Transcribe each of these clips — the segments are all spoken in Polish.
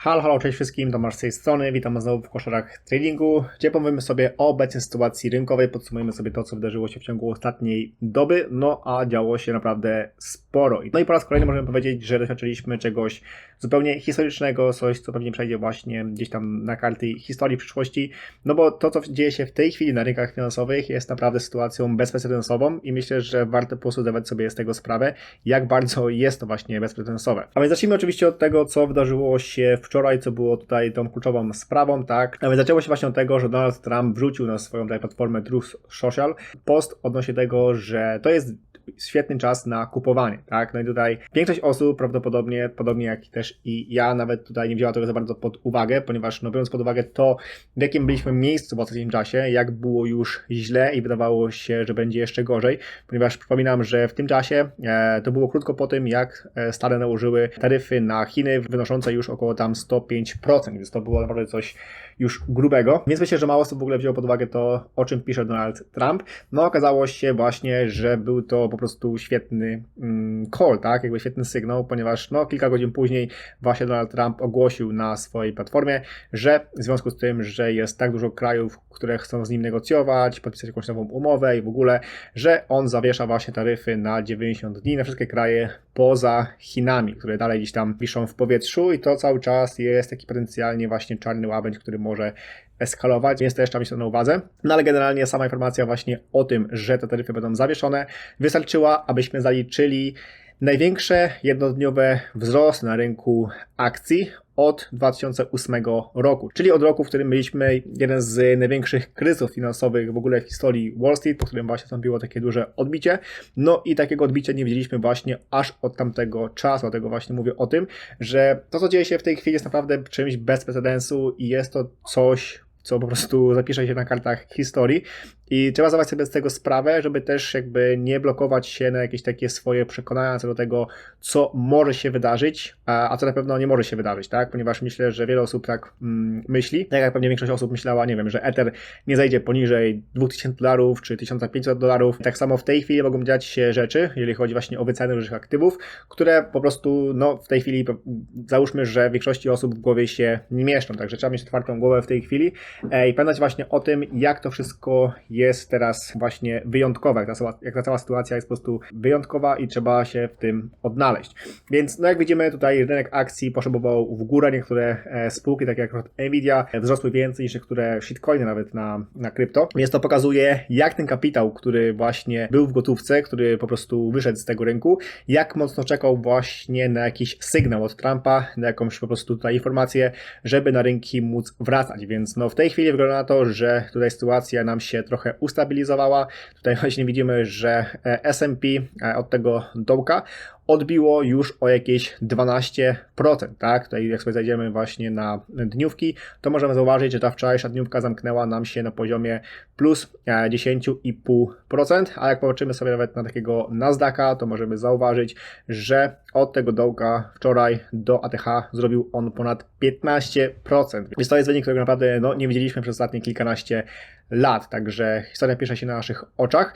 Halo, halo, cześć wszystkim, Tomasz z tej strony, witam znowu w koszarach tradingu, gdzie powiemy sobie o obecnej sytuacji rynkowej, podsumujemy sobie to, co wydarzyło się w ciągu ostatniej doby, no a działo się naprawdę sporo. No i po raz kolejny możemy powiedzieć, że doświadczyliśmy czegoś zupełnie historycznego, coś, co pewnie przejdzie właśnie gdzieś tam na karty historii w przyszłości, no bo to, co dzieje się w tej chwili na rynkach finansowych jest naprawdę sytuacją bezprecedensową i myślę, że warto po prostu zdawać sobie z tego sprawę, jak bardzo jest to właśnie bezprecedensowe. A więc zacznijmy oczywiście od tego, co wydarzyło się wczoraj, co było tutaj tą kluczową sprawą, tak? A więc zaczęło się właśnie od tego, że Donald Trump wrzucił na swoją tutaj platformę Truth Social post odnośnie tego, że to jest świetny czas na kupowanie, tak? No i tutaj większość osób prawdopodobnie, podobnie jak też i ja, nawet tutaj nie wzięła tego za bardzo pod uwagę, ponieważ no biorąc pod uwagę to, w jakim byliśmy miejscu w ostatnim czasie, jak było już źle i wydawało się, że będzie jeszcze gorzej, ponieważ przypominam, że w tym czasie e, to było krótko po tym, jak e, Stany nałożyły taryfy na Chiny wynoszące już około tam 105%, więc to było naprawdę coś już grubego, więc myślę, że mało osób w ogóle wzięło pod uwagę to, o czym pisze Donald Trump. No okazało się właśnie, że był to po prostu świetny mm, call, tak, jakby świetny sygnał, ponieważ no kilka godzin później właśnie Donald Trump ogłosił na swojej platformie, że w związku z tym, że jest tak dużo krajów, które chcą z nim negocjować, podpisać jakąś nową umowę i w ogóle, że on zawiesza właśnie taryfy na 90 dni na wszystkie kraje poza Chinami, które dalej gdzieś tam wiszą w powietrzu i to cały czas jest taki potencjalnie właśnie czarny łabędź, który może eskalować, więc też trzeba mieć to na uwadze. No ale generalnie sama informacja właśnie o tym, że te taryfy będą zawieszone, wystarczyła, abyśmy zaliczyli największe jednodniowe wzrosty na rynku akcji od 2008 roku, czyli od roku, w którym mieliśmy jeden z największych kryzysów finansowych w ogóle w historii Wall Street, po którym właśnie nastąpiło takie duże odbicie. No i takiego odbicia nie widzieliśmy właśnie aż od tamtego czasu, dlatego właśnie mówię o tym, że to, co dzieje się w tej chwili jest naprawdę czymś bez precedensu i jest to coś, co po prostu zapisze się na kartach historii. I trzeba zdawać sobie z tego sprawę, żeby też jakby nie blokować się na jakieś takie swoje przekonania co do tego, co może się wydarzyć, a, a co na pewno nie może się wydarzyć, tak? Ponieważ myślę, że wiele osób tak mm, myśli, tak jak pewnie większość osób myślała, nie wiem, że Ether nie zejdzie poniżej 2000 dolarów czy 1500 dolarów. Tak samo w tej chwili mogą dziać się rzeczy, jeżeli chodzi właśnie o wycenę różnych aktywów, które po prostu, no w tej chwili załóżmy, że większości osób w głowie się nie mieszczą, także trzeba mieć otwartą głowę w tej chwili e, i pamiętać właśnie o tym, jak to wszystko jest teraz właśnie wyjątkowe, jak ta, jak ta cała sytuacja jest po prostu wyjątkowa i trzeba się w tym odnaleźć. Więc no jak widzimy tutaj rynek akcji poszebował w górę, niektóre e, spółki, takie jak Nvidia, wzrosły więcej niż niektóre shitcoiny nawet na, na krypto, więc to pokazuje jak ten kapitał, który właśnie był w gotówce, który po prostu wyszedł z tego rynku, jak mocno czekał właśnie na jakiś sygnał od Trumpa, na jakąś po prostu tutaj informację, żeby na rynki móc wracać, więc no w tej chwili wygląda na to, że tutaj sytuacja nam się trochę ustabilizowała. Tutaj właśnie widzimy, że S&P od tego dołka odbiło już o jakieś 12%, tak? Tutaj jak sobie zajdziemy właśnie na dniówki, to możemy zauważyć, że ta wczorajsza dniówka zamknęła nam się na poziomie plus 10,5%, a jak popatrzymy sobie nawet na takiego Nasdaqa, to możemy zauważyć, że od tego dołka wczoraj do ATH zrobił on ponad 15%. Więc to jest wynik, którego naprawdę no, nie widzieliśmy przez ostatnie kilkanaście lat, także historia pisze się na naszych oczach.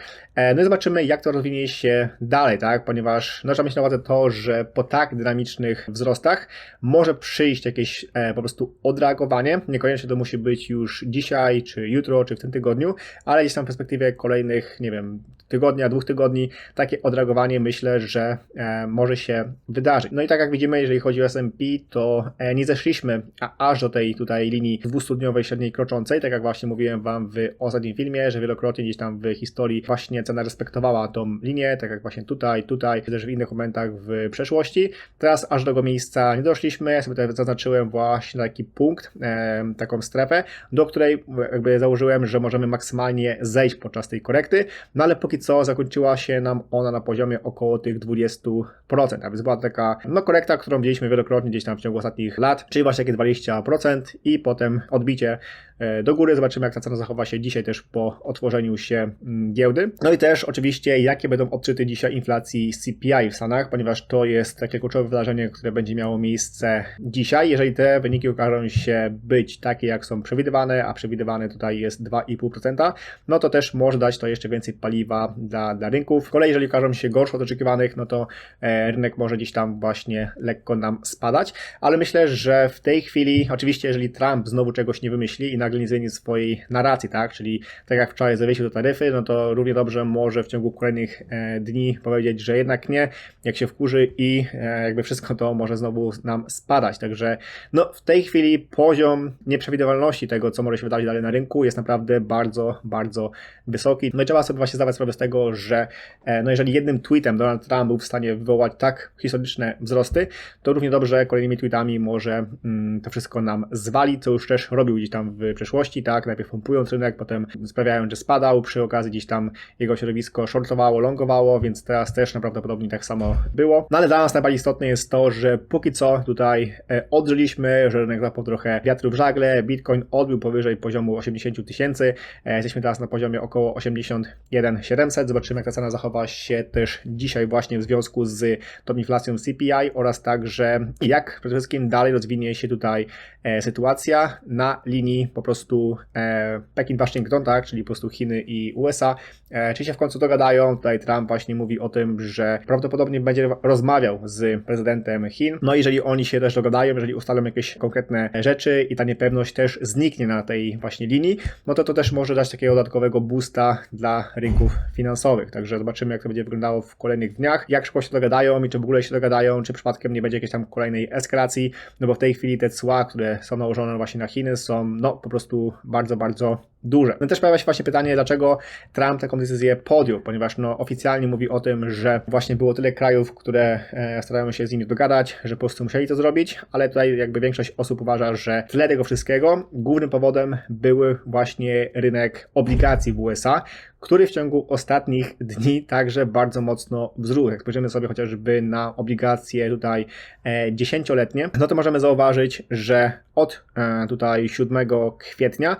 No i zobaczymy, jak to rozwinie się dalej, tak? Ponieważ no, trzeba mieć na uwadze to, że po tak dynamicznych wzrostach może przyjść jakieś e, po prostu odreagowanie. Niekoniecznie to musi być już dzisiaj, czy jutro, czy w tym tygodniu, ale gdzieś tam w perspektywie kolejnych, nie wiem, tygodnia, dwóch tygodni, takie odreagowanie myślę, że e, może się wydarzyć. No i tak jak widzimy, jeżeli chodzi o S&P, to e, nie zeszliśmy aż do tej tutaj linii 200-dniowej średniej kroczącej, tak jak właśnie mówiłem Wam w ostatnim filmie, że wielokrotnie gdzieś tam w historii właśnie cena respektowała tą linię, tak jak właśnie tutaj, tutaj, też w innych momentach w przeszłości. Teraz aż do tego miejsca nie doszliśmy, ja sobie tutaj zaznaczyłem właśnie taki punkt, taką strefę, do której jakby założyłem, że możemy maksymalnie zejść podczas tej korekty, no ale póki co zakończyła się nam ona na poziomie około tych 20%, a więc była taka no, korekta, którą widzieliśmy wielokrotnie gdzieś tam w ciągu ostatnich lat, czyli właśnie takie 20% i potem odbicie do góry. Zobaczymy, jak ta cena zachowa się dzisiaj też po otworzeniu się giełdy. No i też oczywiście, jakie będą odczyty dzisiaj inflacji CPI w Stanach. Stanach, ponieważ to jest takie kluczowe wydarzenie, które będzie miało miejsce dzisiaj. Jeżeli te wyniki okażą się być takie, jak są przewidywane, a przewidywane tutaj jest 2,5%, no to też może dać to jeszcze więcej paliwa dla, dla rynków. Z kolei, jeżeli okażą się gorsze od oczekiwanych, no to e, rynek może gdzieś tam właśnie lekko nam spadać, ale myślę, że w tej chwili, oczywiście, jeżeli Trump znowu czegoś nie wymyśli i nagle swojej narracji, tak, czyli tak jak wczoraj zawiesił te taryfy, no to równie dobrze może w ciągu kolejnych e, dni powiedzieć, że jednak nie, jak się wkurzy i e, jakby wszystko to może znowu nam spadać. Także no, w tej chwili poziom nieprzewidywalności tego, co może się wydarzyć dalej na rynku, jest naprawdę bardzo, bardzo wysoki. No i trzeba sobie właśnie zdawać sprawę z tego, że e, no jeżeli jednym tweetem Donald Trump był w stanie wywołać tak historyczne wzrosty, to równie dobrze kolejnymi tweetami może mm, to wszystko nam zwali, co już też robił gdzieś tam w przeszłości, tak? Najpierw pompując rynek, potem sprawiają, że spadał, przy okazji gdzieś tam jego środowisko shortowało, longowało, więc teraz też prawdopodobnie tak samo było. No ale dla nas najbardziej istotne jest to, że póki co tutaj e, odżyliśmy, że rynek zapał trochę wiatru w żagle, Bitcoin odbił powyżej poziomu 80 tysięcy, e, jesteśmy teraz na poziomie około 81 700, zobaczymy jak ta cena zachowa się też dzisiaj właśnie w związku z tą inflacją CPI oraz także jak przede wszystkim dalej rozwinie się tutaj e, sytuacja na linii po prostu e, Pekin-Waszyngton, tak, czyli po prostu Chiny i USA. E, czy się w końcu dogadają? Tutaj Trump właśnie mówi o tym, że prawdopodobnie będzie rozmawiał z prezydentem Chin. No jeżeli oni się też dogadają, jeżeli ustalą jakieś konkretne rzeczy i ta niepewność też zniknie na tej właśnie linii, no to to też może dać takiego dodatkowego boosta dla rynków finansowych. Także zobaczymy, jak to będzie wyglądało w kolejnych dniach, jak szybko się dogadają i czy w ogóle się dogadają, czy przypadkiem nie będzie jakiejś tam kolejnej eskalacji, no bo w tej chwili te cła, które są nałożone właśnie na Chiny są no po prostu bardzo, bardzo duże. No też pojawia się właśnie pytanie, dlaczego Trump taką decyzję podjął, ponieważ no, oficjalnie mówi o tym, że właśnie było tyle krajów, które e, starają się z nimi dogadać, że po prostu musieli to zrobić, ale tutaj jakby większość osób uważa, że tle tego wszystkiego głównym powodem były właśnie rynek obligacji w USA, który w ciągu ostatnich dni także bardzo mocno wzrósł. Jak spojrzymy sobie chociażby na obligacje tutaj e, dziesięcioletnie, no to możemy zauważyć, że od e, tutaj 7 kwietnia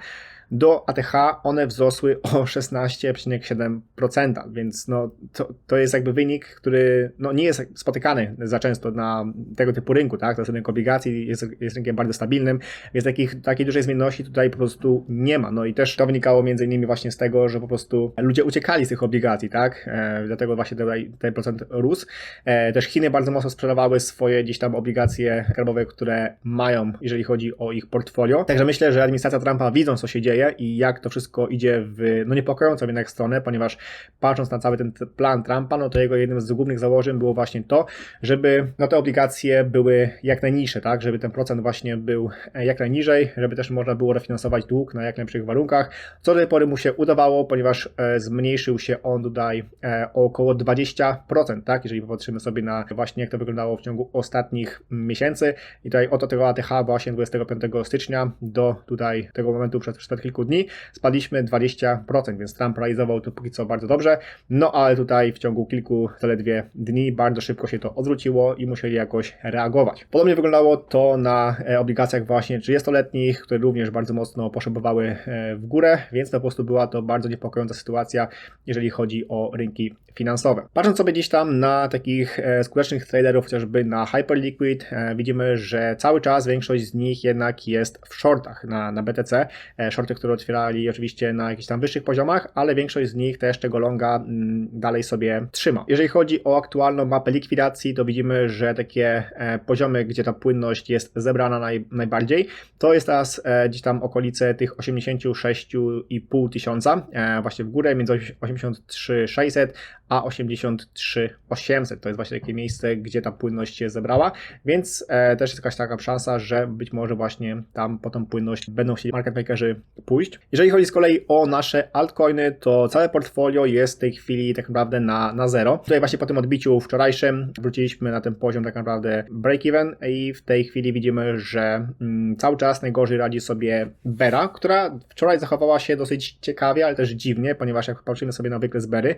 do ATH one wzrosły o 16,7%, więc no, to, to jest jakby wynik, który no, nie jest spotykany za często na tego typu rynku, tak? To jest rynek obligacji, jest, jest rynkiem bardzo stabilnym, więc takich, takiej dużej zmienności tutaj po prostu nie ma. No i też to wynikało między innymi właśnie z tego, że po prostu ludzie uciekali z tych obligacji, tak? E, dlatego właśnie tutaj ten procent rósł. E, też Chiny bardzo mocno sprzedawały swoje gdzieś tam obligacje skarbowe, które mają, jeżeli chodzi o ich portfolio. Także myślę, że administracja Trumpa widzą, co się dzieje, i jak to wszystko idzie w no niepokojącą jednak stronę, ponieważ patrząc na cały ten plan Trumpa, no to jego jednym z głównych założeń było właśnie to, żeby no te obligacje były jak najniższe, tak, żeby ten procent właśnie był e, jak najniżej, żeby też można było refinansować dług na jak najlepszych warunkach, co do tej pory mu się udawało, ponieważ e, zmniejszył się on tutaj e, o około 20%, tak, jeżeli popatrzymy sobie na właśnie jak to wyglądało w ciągu ostatnich miesięcy. I tutaj oto tego ATH właśnie 25 stycznia do tutaj tego momentu przed, przed kilku dni spadliśmy 20%, więc Trump realizował to póki co bardzo dobrze. No ale tutaj w ciągu kilku zaledwie dni bardzo szybko się to odwróciło i musieli jakoś reagować. Podobnie wyglądało to na e, obligacjach właśnie 30-letnich, które również bardzo mocno poszybowały e, w górę, więc to po prostu była to bardzo niepokojąca sytuacja, jeżeli chodzi o rynki finansowe. Patrząc sobie gdzieś tam na takich e, skutecznych traderów, chociażby na Hyperliquid, e, widzimy, że cały czas większość z nich jednak jest w shortach na, na BTC. E, shorty, które otwierali oczywiście na jakichś tam wyższych poziomach, ale większość z nich też tego longa mm, dalej sobie trzyma. Jeżeli chodzi o aktualną mapę likwidacji, to widzimy, że takie poziomy, gdzie ta płynność jest zebrana naj, najbardziej, to jest teraz gdzieś tam okolice tych 86,5 tysiąca, właśnie w górę między 83 600 a83 800. To jest właśnie takie miejsce, gdzie ta płynność się zebrała, więc e, też jest jakaś taka szansa, że być może właśnie tam po tą płynność będą chcieli market makerzy pójść. Jeżeli chodzi z kolei o nasze altcoiny, to całe portfolio jest w tej chwili tak naprawdę na, na zero. Tutaj właśnie po tym odbiciu wczorajszym wróciliśmy na ten poziom tak naprawdę break-even i w tej chwili widzimy, że mm, cały czas najgorzej radzi sobie Bera, która wczoraj zachowała się dosyć ciekawie, ale też dziwnie, ponieważ jak patrzymy sobie na wykres Bery,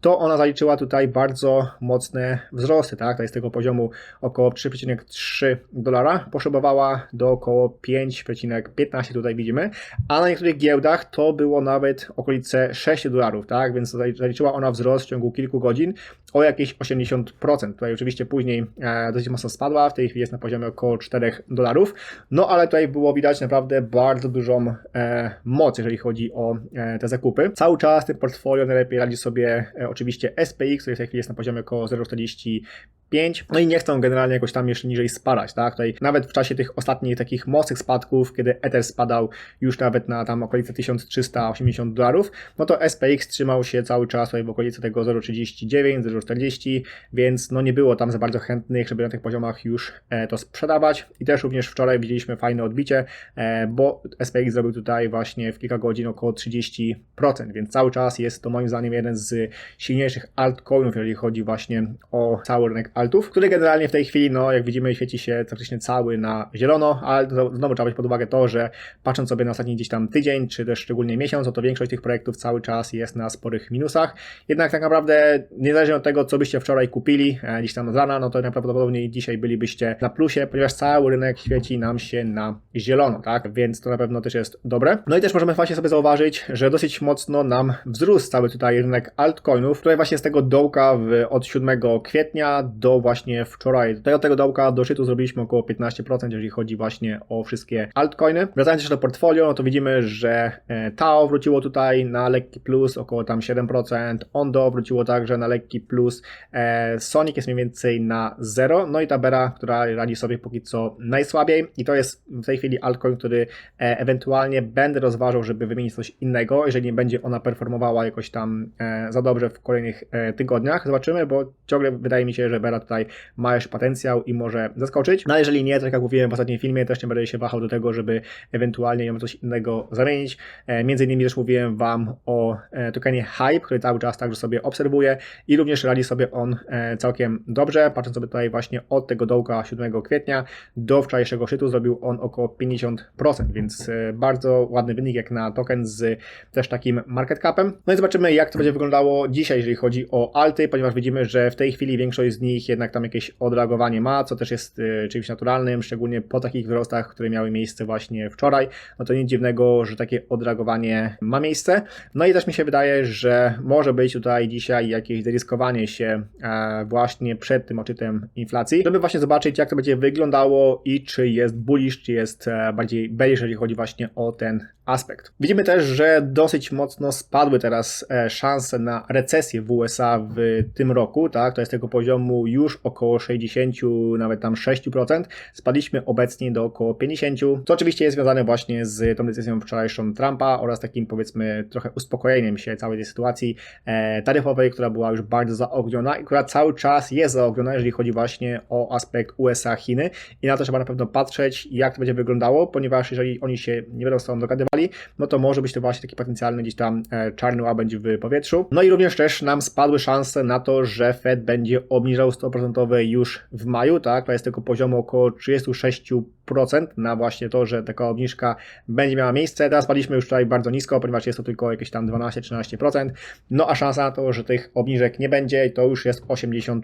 to ona zaliczyła tutaj bardzo mocne wzrosty, tak? To z tego poziomu około 3,3 dolara poszybowała do około 5,15 tutaj widzimy, a na niektórych giełdach to było nawet okolice 6 dolarów, tak? Więc zaliczyła ona wzrost w ciągu kilku godzin o jakieś 80%. Tutaj oczywiście później e, dosyć mocno spadła, w tej chwili jest na poziomie około 4 dolarów, no ale tutaj było widać naprawdę bardzo dużą e, moc, jeżeli chodzi o e, te zakupy. Cały czas tym portfolio najlepiej radzi sobie oczywiście SPX, który w tej chwili jest na poziomie około 0,40 5. No i nie chcą generalnie jakoś tam jeszcze niżej spadać, tak? Tutaj nawet w czasie tych ostatnich takich mocnych spadków, kiedy Ether spadał już nawet na tam okolice 1380 dolarów, no to SPX trzymał się cały czas tutaj w okolicy tego 0,39, 0,40, więc no nie było tam za bardzo chętnych, żeby na tych poziomach już e, to sprzedawać. I też również wczoraj widzieliśmy fajne odbicie, e, bo SPX zrobił tutaj właśnie w kilka godzin około 30%, więc cały czas jest to moim zdaniem jeden z silniejszych altcoinów, jeżeli chodzi właśnie o cały rynek altów, który generalnie w tej chwili, no jak widzimy, świeci się praktycznie cały na zielono, ale znowu trzeba brać pod uwagę to, że patrząc sobie na ostatni gdzieś tam tydzień, czy też szczególnie miesiąc, no to większość tych projektów cały czas jest na sporych minusach. Jednak tak naprawdę, niezależnie od tego, co byście wczoraj kupili, e, gdzieś tam z rana, no to najprawdopodobniej dzisiaj bylibyście na plusie, ponieważ cały rynek świeci nam się na zielono, tak? Więc to na pewno też jest dobre. No i też możemy właśnie sobie zauważyć, że dosyć mocno nam wzrósł cały tutaj rynek altcoinów, tutaj właśnie z tego dołka w, od 7 kwietnia do właśnie wczoraj. Tutaj od tego dołka do szczytu zrobiliśmy około 15%, jeżeli chodzi właśnie o wszystkie altcoiny. Wracając jeszcze do portfolio, no to widzimy, że e, Tao wróciło tutaj na lekki plus, około tam 7%, Ondo wróciło także na lekki plus, e, Sonic jest mniej więcej na 0, no i Tabera, która radzi sobie póki co najsłabiej i to jest w tej chwili altcoin, który e, ewentualnie będę rozważał, żeby wymienić coś innego, jeżeli nie będzie ona performowała jakoś tam za dobrze w kolejnych tygodniach. Zobaczymy, bo ciągle wydaje mi się, że Bera tutaj ma jeszcze potencjał i może zaskoczyć. No a jeżeli nie, tak jak mówiłem w ostatnim filmie, też nie będę się wahał do tego, żeby ewentualnie ją coś innego zamienić. E, między innymi też mówiłem Wam o e, tokenie Hype, który cały czas także sobie obserwuję i również radzi sobie on e, całkiem dobrze. Patrząc sobie tutaj właśnie od tego dołka 7 kwietnia do wczorajszego szczytu zrobił on około 50%, więc bardzo ładny wynik jak na token z też takim market capem. No i zobaczymy jak to będzie wyglądało dzisiaj, jeżeli chodzi o alty, ponieważ widzimy, że w tej chwili większość z nich jednak tam jakieś odreagowanie ma, co też jest y, czymś naturalnym, szczególnie po takich wzrostach, które miały miejsce właśnie wczoraj. No to nic dziwnego, że takie odreagowanie ma miejsce. No i też mi się wydaje, że może być tutaj dzisiaj jakieś zaryskowanie się e, właśnie przed tym odczytem inflacji, żeby właśnie zobaczyć, jak to będzie wyglądało i czy jest bullish, czy jest e, bardziej bearish, jeżeli chodzi właśnie o ten aspekt. Widzimy też, że dosyć mocno spadły teraz e, szanse na recesję w USA w tym roku, tak? To jest tego poziomu już około 60, nawet tam 6%. Spadliśmy obecnie do około 50, co oczywiście jest związane właśnie z tą decyzją wczorajszą Trumpa oraz takim powiedzmy trochę uspokojeniem się całej tej sytuacji e, taryfowej, która była już bardzo zaogniona i która cały czas jest zaogniona, jeżeli chodzi właśnie o aspekt USA-Chiny i na to trzeba na pewno patrzeć, jak to będzie wyglądało, ponieważ jeżeli oni się nie będą z sobą no to może być to właśnie taki potencjalny gdzieś tam e, czarny łabędź w powietrzu. No i również też nam spadły szanse na to, że Fed będzie obniżał 100% już w maju, tak? To jest tego poziomu około 36% na właśnie to, że taka obniżka będzie miała miejsce. Teraz spadliśmy już tutaj bardzo nisko, ponieważ jest to tylko jakieś tam 12-13%. No a szansa na to, że tych obniżek nie będzie, to już jest 85%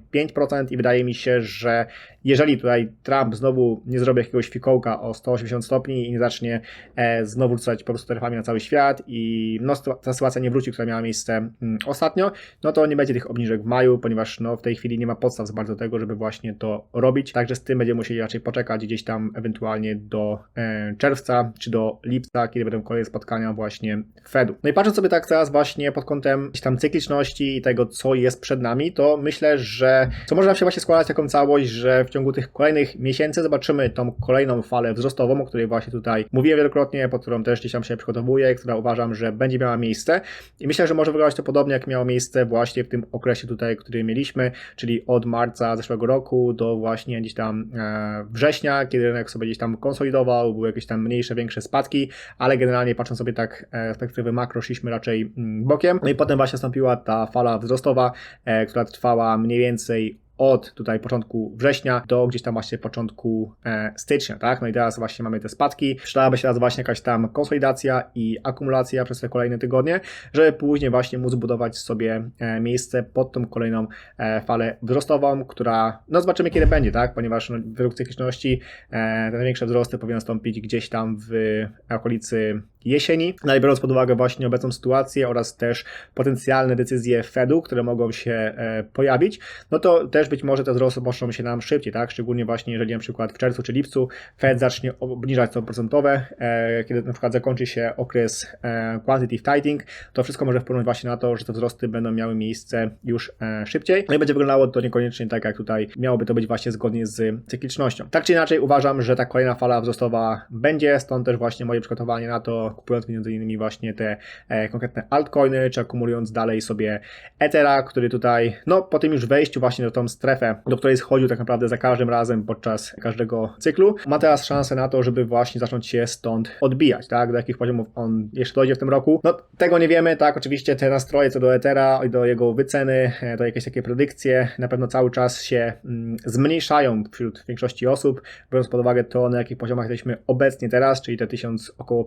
i wydaje mi się, że jeżeli tutaj Trump znowu nie zrobi jakiegoś fikołka o 180 stopni i nie zacznie e, znowu rzucać po prostu taryfami na cały świat i no, ta sytuacja nie wróci, która miała miejsce mm, ostatnio, no to nie będzie tych obniżek w maju, ponieważ no, w tej chwili nie ma podstaw za bardzo tego, żeby właśnie to robić. Także z tym będziemy musieli raczej poczekać gdzieś tam ewentualnie do e, czerwca czy do lipca, kiedy będą kolejne spotkania właśnie Fedu. No i patrząc sobie tak teraz właśnie pod kątem tam cykliczności i tego, co jest przed nami, to myślę, że co może nam się właśnie składać taką całość, że w ciągu tych kolejnych miesięcy zobaczymy tą kolejną falę wzrostową, o której właśnie tutaj mówiłem wielokrotnie, pod którą też gdzieś tam się przygotowuję, która uważam, że będzie miała miejsce i myślę, że może wyglądać to podobnie, jak miało miejsce właśnie w tym okresie tutaj, który mieliśmy, czyli od marca zeszłego roku do właśnie gdzieś tam e, września, kiedy rynek sobie gdzieś tam konsolidował, były jakieś tam mniejsze, większe spadki, ale generalnie patrząc sobie tak e, z perspektywy makro, szliśmy raczej mm, bokiem. No i potem właśnie nastąpiła ta fala wzrostowa, e, która trwała mniej więcej od tutaj początku września do gdzieś tam właśnie początku e, stycznia, tak? No i teraz właśnie mamy te spadki. Przydałaby się teraz właśnie jakaś tam konsolidacja i akumulacja przez te kolejne tygodnie, żeby później właśnie móc budować sobie e, miejsce pod tą kolejną e, falę wzrostową, która, no zobaczymy kiedy będzie, tak? Ponieważ no, według cykliczności e, te największe wzrosty powinny nastąpić gdzieś tam w okolicy jesieni. No biorąc pod uwagę właśnie obecną sytuację oraz też potencjalne decyzje Fedu, które mogą się e, pojawić, no to też być może te wzrosty poszczą się nam szybciej, tak? Szczególnie właśnie jeżeli na przykład w czerwcu czy lipcu Fed zacznie obniżać stopy procentowe, e, kiedy na przykład zakończy się okres e, quantitative tightening, to wszystko może wpłynąć właśnie na to, że te wzrosty będą miały miejsce już szybciej. No i będzie wyglądało to niekoniecznie tak, jak tutaj miałoby to być właśnie zgodnie z cyklicznością. Tak czy inaczej uważam, że ta kolejna fala wzrostowa będzie, stąd też właśnie moje przygotowanie na to, kupując między innymi właśnie te e, konkretne altcoiny, czy akumulując dalej sobie Ethera, który tutaj, no po tym już wejściu właśnie do tą strefę, do której schodził tak naprawdę za każdym razem podczas każdego cyklu, ma teraz szansę na to, żeby właśnie zacząć się stąd odbijać, tak, do jakich poziomów on jeszcze dojdzie w tym roku. No tego nie wiemy, tak, oczywiście te nastroje co do Ethera i do jego wyceny, e, to jakieś takie predykcje na pewno cały czas się mm, zmniejszają wśród większości osób, biorąc pod uwagę to, na jakich poziomach jesteśmy obecnie teraz, czyli te 1000, około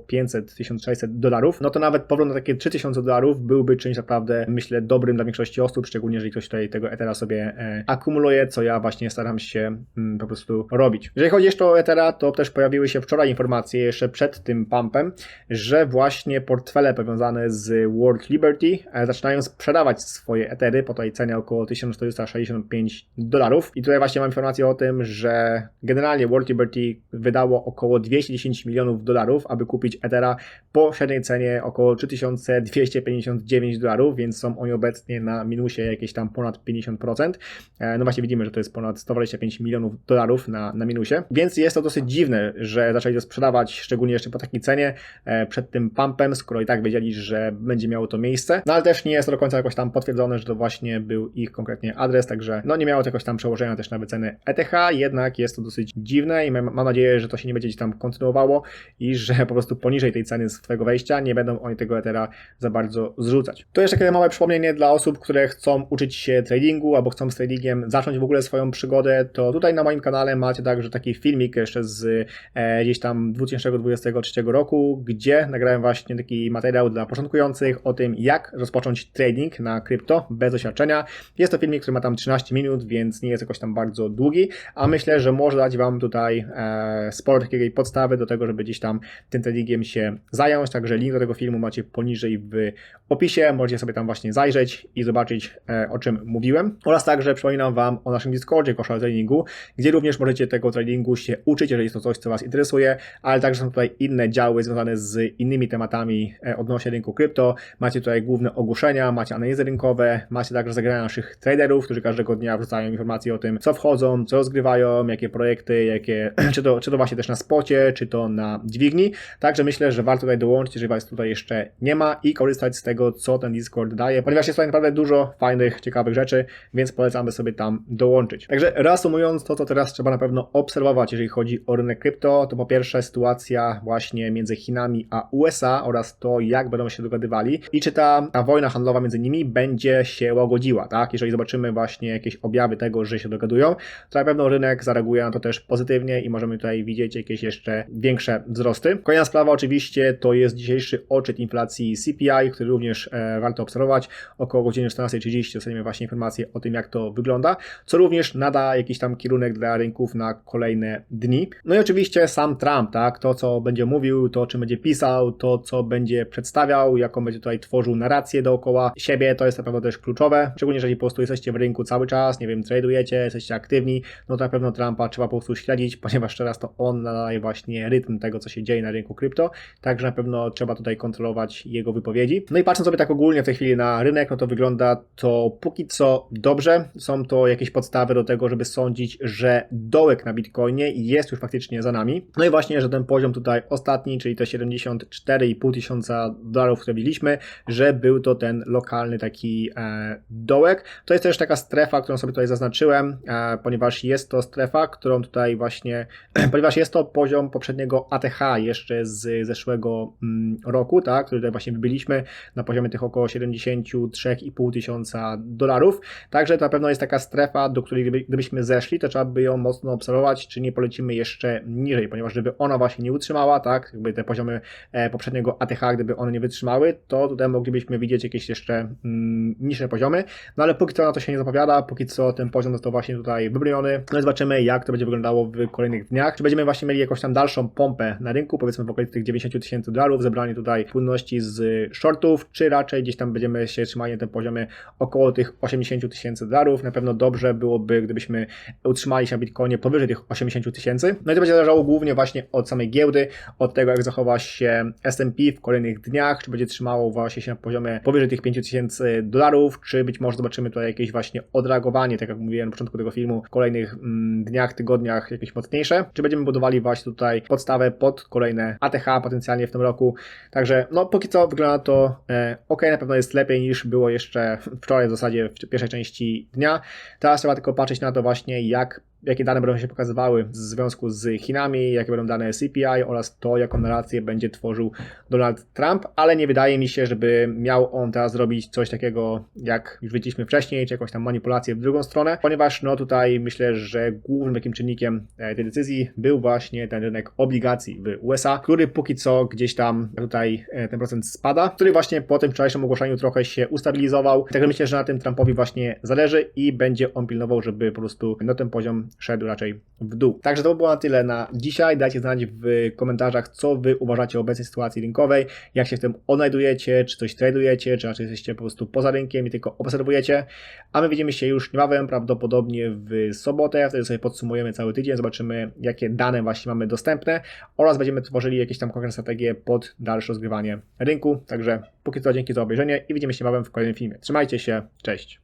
500-1600 dolarów, no to nawet powrót na takie 3000 dolarów byłby czymś naprawdę, myślę, dobrym dla większości osób, szczególnie jeżeli ktoś tutaj tego Ethera sobie e, akumuluje, co ja właśnie staram się mm, po prostu robić. Jeżeli chodzi jeszcze o Ethera, to też pojawiły się wczoraj informacje, jeszcze przed tym pumpem, że właśnie portfele powiązane z World Liberty e, zaczynają sprzedawać swoje Ethery po tej cenie około 1465 dolarów. I tutaj właśnie mam informację o tym, że generalnie World Liberty wydało około 210 milionów dolarów, aby kupić Ethera po średniej cenie około 3259 dolarów, więc są oni obecnie na minusie jakieś tam ponad 50%. E, No właśnie widzimy, że to jest ponad 125 milionów dolarów na, na minusie, więc jest to dosyć dziwne, że zaczęli to sprzedawać, szczególnie jeszcze po takiej cenie, e, przed tym pumpem, skoro i tak wiedzieli, że będzie miało to miejsce. No ale też nie jest to do końca jakoś tam potwierdzone, że to właśnie był ich konkretnie adres, także no nie miało to jakoś tam przełożenia też na wyceny ETH, jednak jest to dosyć dziwne i mam, mam nadzieję, że to się nie będzie tam kontynuowało i że po prostu poniżej tej ceny z twojego wejścia nie będą oni tego Ethera za bardzo zrzucać. To jeszcze takie małe przypomnienie dla osób, które chcą uczyć się tradingu albo chcą z tradingiem zacząć w ogóle swoją przygodę, to tutaj na moim kanale macie także taki filmik jeszcze z e, gdzieś tam 2023 roku, gdzie nagrałem właśnie taki materiał dla początkujących o tym, jak rozpocząć trading na krypto bez doświadczenia. Jest to filmik, który ma tam 13 minut, więc nie jest jakoś tam bardzo długi, a myślę, że może dać Wam tutaj e, sporo takiej podstawy do tego, żeby gdzieś tam tym tradingiem się zająć, także link do tego filmu macie poniżej w opisie, możecie sobie tam właśnie zajrzeć i zobaczyć e, o czym mówiłem. Oraz także przypominam Wam o naszym Discordzie Koszal Tradingu, gdzie również możecie tego tradingu się uczyć, jeżeli jest to coś, co Was interesuje, ale także są tutaj inne działy związane z innymi tematami e, odnośnie rynku krypto. Macie tutaj główne ogłoszenia, macie analizy rynkowe, macie także zagrania naszych traderów, którzy każdego dnia wrzucają informacje o tym, co wchodzą, co rozgrywają, jakie projekty, jakie, czy to, czy to właśnie też na spocie, czy to na dźwigni. Także myślę, że warto tutaj dołączyć, jeżeli Was tutaj jeszcze nie ma i korzystać z tego, co ten Discord daje, ponieważ jest tutaj naprawdę dużo fajnych, ciekawych rzeczy, więc polecamy sobie tam dołączyć. Także reasumując, to co teraz trzeba na pewno obserwować, jeżeli chodzi o rynek krypto, to po pierwsze sytuacja właśnie między Chinami a USA oraz to, jak będą się dogadywali i czy ta, ta wojna handlowa między nimi będzie się łagodziła, tak? Jeżeli zobaczymy właśnie jakieś objawy tego, że się dogadują, to na pewno rynek zareaguje na to też pozytywnie i możemy tutaj widzieć jakieś jeszcze większe wzrosty. Kolejna sprawa oczywiście to jest dzisiejszy odczyt inflacji CPI, który również e, warto obserwować. Około godziny 14.30 dostaniemy właśnie informacje o tym, jak to wygląda, co również nada jakiś tam kierunek dla rynków na kolejne dni. No i oczywiście sam Trump, tak? To, co będzie mówił, to, o czym będzie pisał, to, co będzie przedstawiał, jaką będzie tutaj tworzył narrację dookoła siebie, to jest na pewno też kluczowe. Szczególnie jeżeli po prostu jesteście w rynku cały czas, nie wiem, tradujecie, jesteście aktywni, no to na pewno Trumpa trzeba po prostu śledzić, ponieważ teraz to on nadaje właśnie rytm tego, co się dzieje na rynku krypto, także na pewno trzeba tutaj kontrolować jego wypowiedzi. No i patrząc sobie tak ogólnie w tej chwili na rynek, no to wygląda to póki co dobrze. Są to jakieś podstawy do tego, żeby sądzić, że dołek na Bitcoinie jest już faktycznie za nami. No i właśnie, że ten poziom tutaj ostatni, czyli te 74,5 tysiąca dolarów, które widzieliśmy, że był to ten lokalny taki e, dołek. To jest też taka strefa, którą sobie tutaj zaznaczyłem, e, ponieważ jest to strefa, którą tutaj właśnie, ponieważ jest to poziom poprzedniego ATH jeszcze z zeszłego mm, roku, tak, który tutaj właśnie byliśmy na poziomie tych około 73,5 tysiąca dolarów. Także to na pewno jest taka strefa, do której gdyby, gdybyśmy zeszli, to trzeba by ją mocno obserwować, czy nie polecimy jeszcze niżej, ponieważ gdyby ona właśnie nie utrzymała, tak, jakby te poziomy e, poprzedniego ATH, gdyby one nie wytrzymały, to tutaj moglibyśmy widzieć jakieś jeszcze mm, niższe poziomy, no ale póki co na to się nie zapowiada, póki co ten poziom został właśnie tutaj wybroniony, no i zobaczymy jak to będzie wyglądało w kolejnych dniach, czy będziemy właśnie mieli jakąś tam dalszą pompę na rynku, powiedzmy w okolicy tych 90 tysięcy dolarów, zebranie tutaj płynności z shortów, czy raczej gdzieś tam będziemy się trzymali na tym poziomie około tych 80 tysięcy dolarów. Na pewno dobrze byłoby, gdybyśmy utrzymali się na Bitcoinie powyżej tych 80 tysięcy. No i to będzie zależało głównie właśnie od samej giełdy, od tego jak zachowa się S&P w kolejnych dniach, czy będzie trzymało właśnie się na poziomie powyżej tych 5 tysięcy dolarów, czy być może zobaczymy tutaj jakieś właśnie odreagowanie, tak jak mówiłem na początku tego filmu, w kolejnych mm, dniach, tygodniach jakieś mocniejsze, czy będziemy budowali właśnie tutaj podstawę pod kolejne ATH potencjalnie w tym roku. Także no póki co wygląda to e, ok, na pewno jest lepiej niż było jeszcze wczoraj w zasadzie w pierwszej części dnia. Teraz trzeba tylko patrzeć na to właśnie jak jakie dane będą się pokazywały w związku z Chinami, jakie będą dane CPI oraz to, jaką narrację będzie tworzył Donald Trump, ale nie wydaje mi się, żeby miał on teraz zrobić coś takiego, jak już widzieliśmy wcześniej, czy jakąś tam manipulację w drugą stronę, ponieważ no tutaj myślę, że głównym takim czynnikiem e, tej decyzji był właśnie ten rynek obligacji w USA, który póki co gdzieś tam tutaj e, ten procent spada, który właśnie po tym wczorajszym ogłoszeniu trochę się ustabilizował, także myślę, że na tym Trumpowi właśnie zależy i będzie on pilnował, żeby po prostu no ten poziom szedł raczej w dół. Także to by było na tyle na dzisiaj. Dajcie znać w komentarzach, co Wy uważacie o obecnej sytuacji rynkowej, jak się w tym odnajdujecie, czy coś tradujecie, czy raczej jesteście po prostu poza rynkiem i tylko obserwujecie. A my widzimy się już niebawem, prawdopodobnie w sobotę. Wtedy sobie podsumujemy cały tydzień, zobaczymy, jakie dane właśnie mamy dostępne oraz będziemy tworzyli jakieś tam konkretne strategie pod dalsze rozgrywanie rynku. Także póki co dzięki za obejrzenie i widzimy się niebawem w kolejnym filmie. Trzymajcie się, cześć!